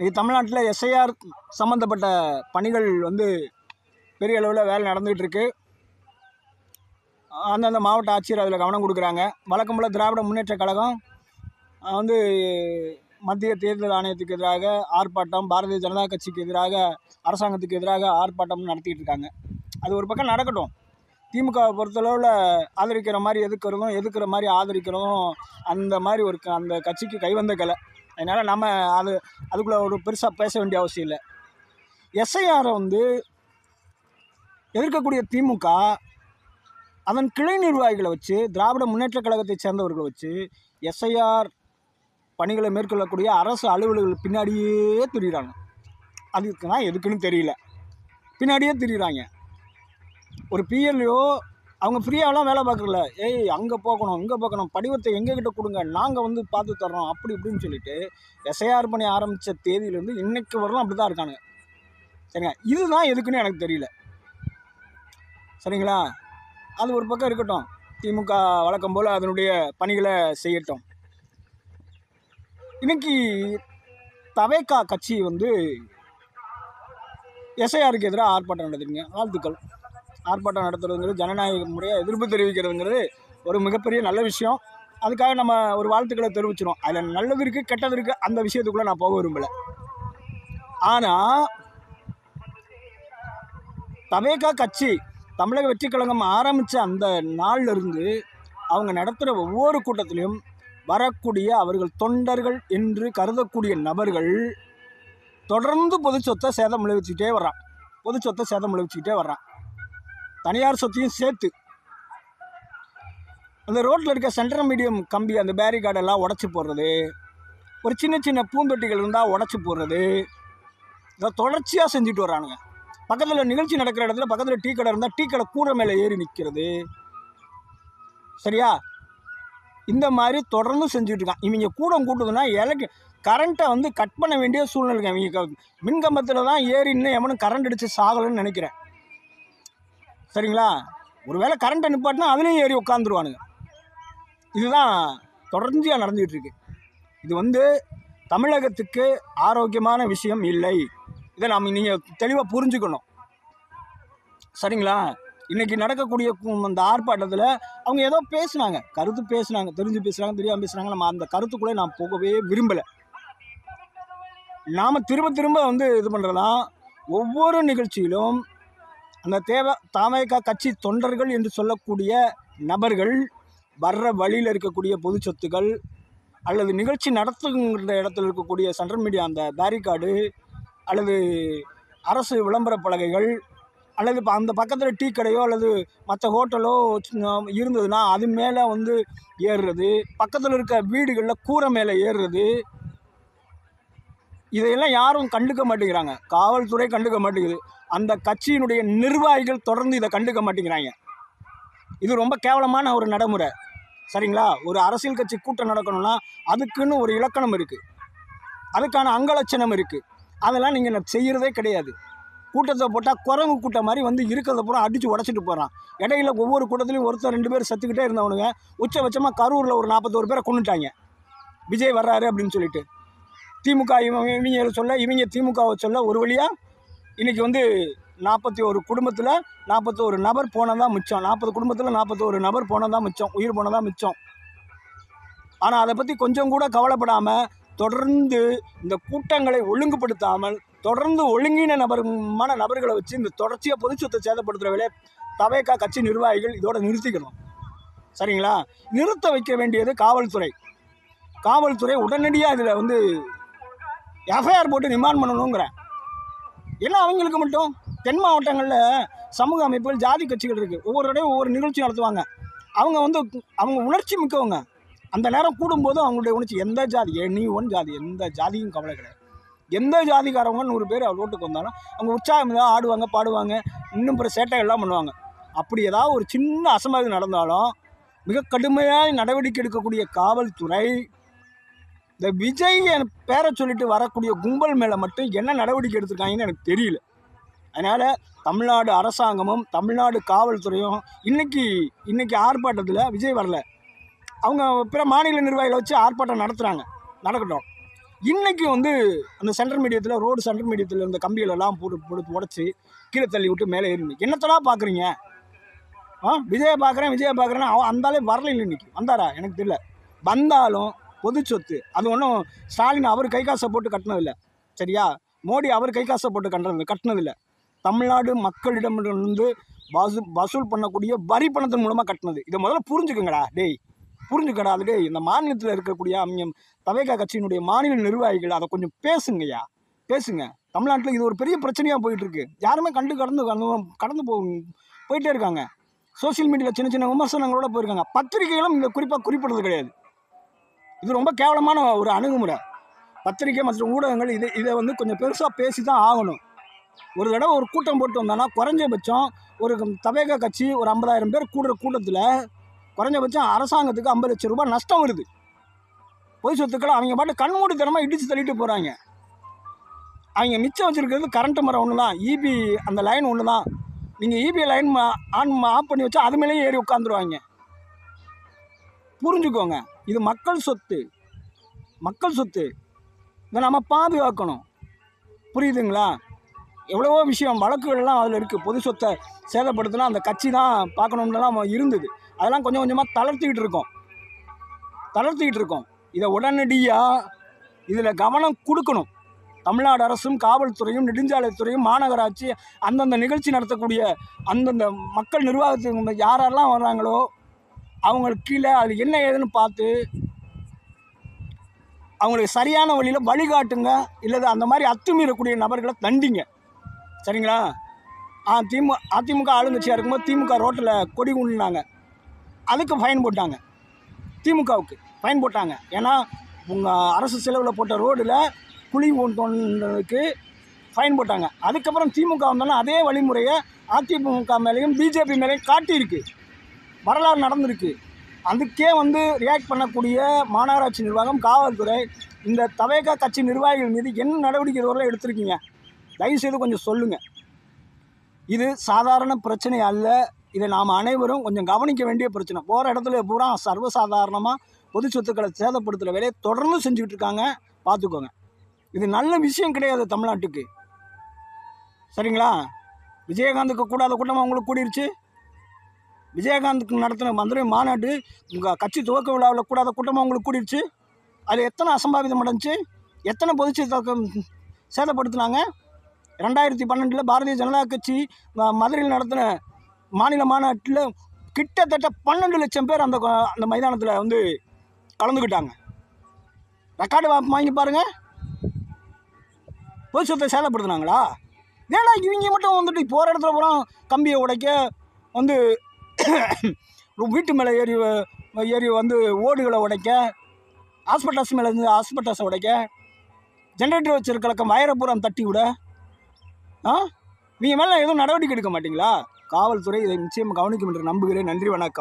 இன்றைக்கி தமிழ்நாட்டில் எஸ்ஐஆர் சம்மந்தப்பட்ட பணிகள் வந்து பெரிய அளவில் வேலை நடந்துகிட்ருக்கு அந்தந்த மாவட்ட ஆட்சியர் அதில் கவனம் கொடுக்குறாங்க. வழக்கம் போல் திராவிட முன்னேற்ற கழகம் வந்து மத்திய தேர்தல் ஆணையத்துக்கு எதிராக ஆர்ப்பாட்டம் பாரதிய ஜனதா கட்சிக்கு எதிராக அரசாங்கத்துக்கு எதிராக ஆர்ப்பாட்டம் நடத்திட்டு இருக்காங்க அது ஒரு பக்கம் நடக்கட்டும். திமுகவை பொறுத்தளவில் ஆதரிக்கிற மாதிரி எதுக்குறதும் எதுக்குற மாதிரி ஆதரிக்கிறதும் அந்த மாதிரி ஒரு க- அந்த கட்சிக்கு கைவந்த கலை. அதனால் நம்ம அது அதுக்குள்ளே ஒரு பெருசாக பேச வேண்டிய அவசியம் இல்லை. எஸ்ஐஆரை வந்து எதிர்க்கக்கூடிய திமுக அதன் கிளை நிர்வாகிகளை வச்சு திராவிட முன்னேற்றக் கழகத்தை சேர்ந்தவர்களை வச்சு எஸ்ஐஆர் பணிகளை மேற்கொள்ளக்கூடிய அரசு அலுவலர்கள் பின்னாடியே திரிகிறாங்க அதுக்கு தான் எதுக்குன்னு தெரியல. பின்னாடியே திரிகிறாங்க ஒரு பிஎல்ஓ அவங்க ஃப்ரீயாகலாம் வேலை பார்க்கல ஏய் அங்கே போகணும் இங்கே போகணும் படிவத்தை எங்ககிட்ட கொடுங்க நாங்கள் வந்து பார்த்து தர்றோம் அப்படி இப்படின்னு சொல்லிட்டு எஸ்ஐஆர் பண்ணி ஆரம்பித்த தேதியிலேருந்து இன்னைக்கு வரலாம் அப்படி தான் இருக்கானுங்க. சரிங்க இதுதான் எதுக்குன்னு எனக்கு தெரியல. சரிங்களா? அது ஒரு பக்கம் இருக்கட்டும். திமுக வழக்கம் போல் அதனுடைய பணிகளை செய்யட்டும். இன்னைக்கு தவேக்கா கட்சி வந்து எஸ்ஐஆருக்கு எதிராக ஆர்ப்பாட்டம் நடத்துறீங்க வாழ்த்துக்கள். ஆர்ப்பாட்டம் நடத்துறதுங்கிறது ஜனநாயக முறையாக எதிர்ப்பு தெரிவிக்கிறதுங்கிறது ஒரு மிகப்பெரிய நல்ல விஷயம். அதுக்காக நம்ம ஒரு வாழ்த்துக்களை தெரிவிச்சிடும் அதில் நல்லது இருக்குது கெட்டது இருக்குது அந்த விஷயத்துக்குள்ளே நான் போக விரும்பலை. ஆனால் தவேகா கட்சி தமிழக வெற்றி கழகம் ஆரம்பித்த அந்த நாள்ல இருந்து அவங்க நடத்துகிற ஒவ்வொரு கூட்டத்திலையும் வரக்கூடிய அவர்கள் தொண்டர்கள் என்று கருதக்கூடிய நபர்கள் தொடர்ந்து பொது சொத்தை சேதம் விளைவிச்சுக்கிட்டே வர்றான். பொது சொத்தை சேதம் விளைவிச்சுக்கிட்டே வர்றான். தனியார் சொத்தையும் சேர்த்து அந்த ரோட்டில் இருக்க சென்ட்ரல் மீடியம் கம்பி அந்த பேரிகார்டெல்லாம் உடச்சி போடுறது. ஒரு சின்ன சின்ன பூந்தொட்டிகள் இருந்தால் உடச்சி போடுறது. இதை தொடர்ச்சியாக செஞ்சுட்டு வர்றானுங்க. பக்கத்தில் நிகழ்ச்சி நடக்கிற இடத்துல பக்கத்தில் டீ கடை இருந்தால் டீ கடை கூரை மேலே ஏறி நிற்கிறது சரியா? இந்த மாதிரி தொடர்ந்து செஞ்சுட்டு இருக்கான். இவங்க கூடம் கூட்டுதுன்னா எலக்ட் கரண்ட்டை வந்து கட் பண்ண வேண்டிய சூழ்நிலை இருக்கு. இவங்க க- மின்கம்பத்தில் தான் ஏறி இன்னும் எவனும் கரண்ட் அடித்து சாகலைன்னு நினைக்கிறேன். சரிங்களா? ஒருவேளை கரண்ட்டை நிப்பாட்டினா அதுலேயும் ஏறி உட்காந்துருவானுங்க இதுதான் தொடர்ச்சியாக நடந்துகிட்டு இருக்கு இது வந்து தமிழகத்துக்கு ஆரோக்கியமான விஷயம் இல்லை. இதை நாம் நீங்கள் தெளிவாக புரிஞ்சுக்கணும். சரிங்களா? இன்றைக்கி நடக்கக்கூடிய அந்த ஆர்ப்பாட்டத்தில் அவங்க ஏதோ பேசுனாங்க. கருத்து பேசுனாங்க. தெரிஞ்சு பேசுகிறாங்க தெரியாமல் பேசுகிறாங்க நம்ம அந்த கருத்துக்குள்ளே நான் போகவே விரும்பலை. நாம் திரும்ப திரும்ப வந்து இது பண்ணுறலாம் ஒவ்வொரு நிகழ்ச்சியிலும் அந்த தேவை தாமேக்கா கட்சி தொண்டர்கள் என்று சொல்லக்கூடிய நபர்கள் வர்ற வழியில் இருக்கக்கூடிய பொது சொத்துக்கள் அல்லது நிகழ்ச்சி நடத்துகின்ற இடத்துல இருக்கக்கூடிய சென்ட்ரல் மீடியா அந்த பேரிகார்டு அல்லது அரசு விளம்பர பலகைகள் அல்லது இப்போ அந்த பக்கத்தில் டீ கடையோ அல்லது மற்ற ஹோட்டலோ இருந்ததுன்னா அது மேலே வந்து ஏறுறது பக்கத்தில் இருக்க வீடுகளில் கூரை மேலே ஏறுறது. இதையெல்லாம் யாரும் கண்டுக்க மாட்டேங்கிறாங்க. காவல்துறை கண்டுக்க மாட்டேங்குது. அந்த கட்சியினுடைய நிர்வாகிகள் தொடர்ந்து இதை கண்டுக்க மாட்டேங்கிறாங்க. இது ரொம்ப கேவலமான ஒரு நடைமுறை. சரிங்களா? ஒரு அரசியல் கட்சி கூட்டம் நடக்கணும்னா அதுக்குன்னு ஒரு இலக்கணம் இருக்குது அதுக்கான அங்கலட்சணம் இருக்குது அதெல்லாம் நீங்கள் செய்கிறதே கிடையாது. கூட்டத்தை போட்டால் குரங்கு கூட்டம் மாதிரி வந்து இருக்கிறத பூரா அடித்து உடச்சிட்டு போகிறான் இடையில ஒவ்வொரு கூட்டத்துலையும் ஒருத்தர் ரெண்டு பேர் செத்துக்கிட்டே இருந்தவனுங்க உச்சபட்சமாக கரூரில் ஒரு நாற்பத்தோரு பேரை கொண்டுட்டாங்க விஜய் வர்றாரு அப்படின்னு சொல்லிட்டு. திமுக இவங்க இவங்க சொல்ல இவங்க திமுகவை சொல்ல ஒரு வழியாக இன்றைக்கி வந்து நாற்பத்தி ஒரு குடும்பத்தில் நாற்பத்தோரு நபர் போனதான் மிச்சம். நாற்பது குடும்பத்தில் நாற்பத்தோரு நபர் போனதான் மிச்சம். உயிர் போனதான் மிச்சம். ஆனால் அதை பற்றி கொஞ்சம் கூட கவலைப்படாமல் தொடர்ந்து இந்த கூட்டங்களை ஒழுங்குபடுத்தாமல் தொடர்ந்து ஒழுங்கின நபருமான நபர்களை வச்சு இந்த தொடர்ச்சியாக பொதுச்சொத்தை சேதப்படுத்துகிற வேலையை தவேக்கா கட்சி நிர்வாகிகள் இதோட நிறுத்திக்கணும். சரிங்களா? நிறுத்த வைக்க வேண்டியது காவல்துறை. காவல்துறை உடனடியாக இதில் வந்து எஃப்ஐஆர் போட்டு ரிமாண்ட் பண்ணணுங்கிறேன் எல்லாம் அவங்களுக்கு மட்டும் தென் மாவட்டங்களில் சமூக அமைப்புகள் ஜாதி கட்சிகள் இருக்குது ஒவ்வொரு இடையும் ஒவ்வொரு நிகழ்ச்சி நடத்துவாங்க. அவங்க வந்து அவங்க உணர்ச்சி மிக்கவங்க. அந்த நேரம் கூடும்போது அவங்களுடைய உணர்ச்சி எந்த ஜாதி நீ ஒன் ஜாதி எந்த ஜாதியும் கவலை கிடையாது. எந்த ஜாதிக்காரவங்க நூறு பேர் அவர் ரோட்டுக்கு வந்தாலும் அவங்க உற்சாகம் தான் ஆடுவாங்க பாடுவாங்க இன்னும் பிற சேட்டைகள்லாம் பண்ணுவாங்க. அப்படி ஏதாவது ஒரு சின்ன அசம்பாவிதம் நடந்தாலும் மிக கடுமையாக நடவடிக்கை எடுக்கக்கூடிய காவல்துறை இந்த விஜய் என் பேரை சொல்லிட்டு வரக்கூடிய கும்பல் மேலே மட்டும் என்ன நடவடிக்கை எடுத்திருக்காங்கன்னு எனக்கு தெரியல. அதனால் தமிழ்நாடு அரசாங்கமும் தமிழ்நாடு காவல்துறையும் இன்றைக்கி இன்றைக்கி ஆர்ப்பாட்டத்தில் விஜய் வரல. அவங்க பிற மாநில நிர்வாகிகளை வச்சு ஆர்ப்பாட்டம் நடத்துகிறாங்க நடக்கட்டும். இன்றைக்கி வந்து அந்த சென்ட்ரல் மீடியத்தில் ரோடு சென்ட்ரல் மீடியத்தில் இருந்த கம்பிகளெல்லாம் போட்டு போட்டு உடச்சி கீழே தள்ளி விட்டு மேலே ஏறி என்னத்தெல்லாம் பார்க்குறீங்க ஆ? விஜயை பார்க்குறேன் விஜயை பார்க்குறேன்னா அவன் அந்தாலே வரல இல்லை இன்னைக்கு. வந்தாரா? எனக்கு தெரியல. வந்தாலும் பொது சொத்து. அது ஒன்றும் ஸ்டாலின் அவர் கை காசை போட்டு கட்டினதில்ல. சரியா? மோடி அவர் கை காசை போட்டு கட்டுறது கட்டினதில்ல. தமிழ்நாடு மக்களிடமிருந்து வசூ வசூல் பண்ணக்கூடிய வரி பணத்தின் மூலமாக கட்டினது. இதை முதல்ல புரிஞ்சுக்குங்கடா. டேய் புரிஞ்சுக்கடா அது டேய் இந்த மாநிலத்தில் இருக்கக்கூடிய அம்மியம் தவேகா கட்சியினுடைய மாநில நிர்வாகிகள் அதை கொஞ்சம் பேசுங்கய்யா. பேசுங்க. தமிழ்நாட்டில் இது ஒரு பெரிய பிரச்சனையாக போயிட்டுருக்கு. யாருமே கண்டு கடந்து கடந்து கடந்து போ போயிட்டே இருக்காங்க. சோஷியல் மீடியாவில் சின்ன சின்ன விமர்சனங்களோட போயிருக்காங்க. பத்திரிகைகளும் இங்கே குறிப்பாக குறிப்பிடுறது கிடையாது. இது ரொம்ப கேவலமான ஒரு அணுகுமுறை. பத்திரிகை மற்றும் ஊடகங்கள் இதை இதை வந்து கொஞ்சம் பெருசாக பேசி தான் ஆகணும். ஒரு தடவை ஒரு கூட்டம் போட்டு வந்தோன்னா குறைஞ்சபட்சம் ஒரு தவேக கட்சி ஒரு ஐம்பதாயிரம் பேர் கூடுற கூட்டத்தில் குறைஞ்சபட்சம் அரசாங்கத்துக்கு ஐம்பது லட்சம் ரூபாய் நஷ்டம் வருது. பொது சொத்துக்களை அவங்க பாட்டு கண்மூடித்தனமாக இடித்து தள்ளிட்டு போகிறாங்க அவங்க மிச்சம் வச்சுருக்கிறது கரண்ட் மரம் ஒன்று தான் இபி அந்த லைன் ஒன்று தான் நீங்கள் இபி லைன் ஆன் ஆஃப் பண்ணி வச்சா அது மேலேயே ஏறி உட்காந்துருவாங்க புரிஞ்சுக்கோங்க. இது மக்கள் சொத்து. மக்கள் சொத்து. இதை நம்ம பாதுகாக்கணும். புரியுதுங்களா? எவ்வளவோ விஷயம் வழக்குகள்லாம் அதில் இருக்குது பொது சொத்தை சேதப்படுத்தினா அந்த கட்சி தான் பார்க்கணுன்றலாம் இருந்தது. அதெல்லாம் கொஞ்சம் கொஞ்சமாக தளர்த்திக்கிட்டு இருக்கோம். தளர்த்திக்கிட்டு இருக்கோம். இதை உடனடியாக இதில் கவனம் கொடுக்கணும். தமிழ்நாடு அரசும் காவல்துறையும் நெடுஞ்சாலைத்துறையும் மாநகராட்சி அந்தந்த நிகழ்ச்சி நடத்தக்கூடிய அந்தந்த மக்கள் நிர்வாகத்துக்கு யாரெல்லாம் வர்றாங்களோ அவங்களுக்கு கீழே அது என்ன ஏதுன்னு பார்த்து அவங்களுக்கு சரியான வழியில் வழிகாட்டுங்க இல்லது அந்த மாதிரி அத்துமீறக்கூடிய நபர்களை தண்டிங்க. சரிங்களா? ஆ திமு அதிமுக ஆளுங்கட்சியாக இருக்கும்போது திமுக ரோட்டில் கொடி குண்டினாங்க அதுக்கு ஃபைன் போட்டாங்க. திமுகவுக்கு ஃபைன் போட்டாங்க. ஏன்னா உங்கள் அரசு செலவில் போட்ட ரோடில் குழி தோன்றதுக்கு ஃபைன் போட்டாங்க. அதுக்கப்புறம் திமுக வந்தோன்னா அதே வழிமுறையை அதிமுக மேலேயும் பிஜேபி மேலேயும் காட்டியிருக்கு. வரலாறு நடந்திருக்கு. அதுக்கே வந்து ரியாக்ட் பண்ணக்கூடிய மாநகராட்சி நிர்வாகம் காவல்துறை இந்த தவேகா கட்சி நிர்வாகிகள் மீது என்ன நடவடிக்கை இதுவரை எடுத்திருக்கீங்க? தயவுசெய்து கொஞ்சம் சொல்லுங்கள் இது சாதாரண பிரச்சனை அல்ல. இதை நாம் அனைவரும் கொஞ்சம் கவனிக்க வேண்டிய பிரச்சனை. போகிற இடத்துல பூரா சர்வசாதாரணமாக பொது சொத்துக்களை சேதப்படுத்துகிற வேலையை தொடர்ந்து செஞ்சுக்கிட்டு இருக்காங்க. பார்த்துக்கோங்க. இது நல்ல விஷயம் கிடையாது தமிழ்நாட்டுக்கு. சரிங்களா? விஜயகாந்துக்கு கூடாத கூட்டமாக உங்களுக்கு கூடிருச்சு. விஜயகாந்துக்கு நடத்தின மதுரை மாநாடு உங்கள் கட்சி துவக்க விழாவில் கூடாத கூட்டமாக உங்களுக்கு கூடிடுச்சு அதில் எத்தனை அசம்பாவிதம் நடந்துச்சு? எத்தனை பொதுச்சேதம் சேதப்படுத்தினாங்க? ரெண்டாயிரத்தி பன்னெண்டில் பாரதிய ஜனதா கட்சி மதுரையில் நடத்தின மாநில மாநாட்டில் கிட்டத்தட்ட பன்னெண்டு லட்சம் பேர் அந்த அந்த மைதானத்தில் வந்து கலந்துக்கிட்டாங்க. ரெக்கார்டு வா- வாங்கி பாருங்க. பொது சொத்தை சேதப்படுத்தினாங்களா? ஏன்னா இவங்க மட்டும் வந்துட்டு போகிற இடத்துல பூரா கம்பியை உடைக்க வந்து வீட்டு மேலே ஏறி ஏறி வந்து ஓடுகளை உடைக்க ஹாஸ்பிட்டல்ஸ் மேலே இருந்து ஹாஸ்பிட்டல்ஸை உடைக்க ஜென்ரேட்டர் வச்சிருக்க வயரப்புறம் தட்டி விட. ஆ? நீங்கள் மேலே எதுவும் நடவடிக்கை எடுக்க மாட்டிங்களா? காவல்துறை இதை நிச்சயமாக கவனிக்கும் என்று நம்புகிறேன். நன்றி வணக்கம்.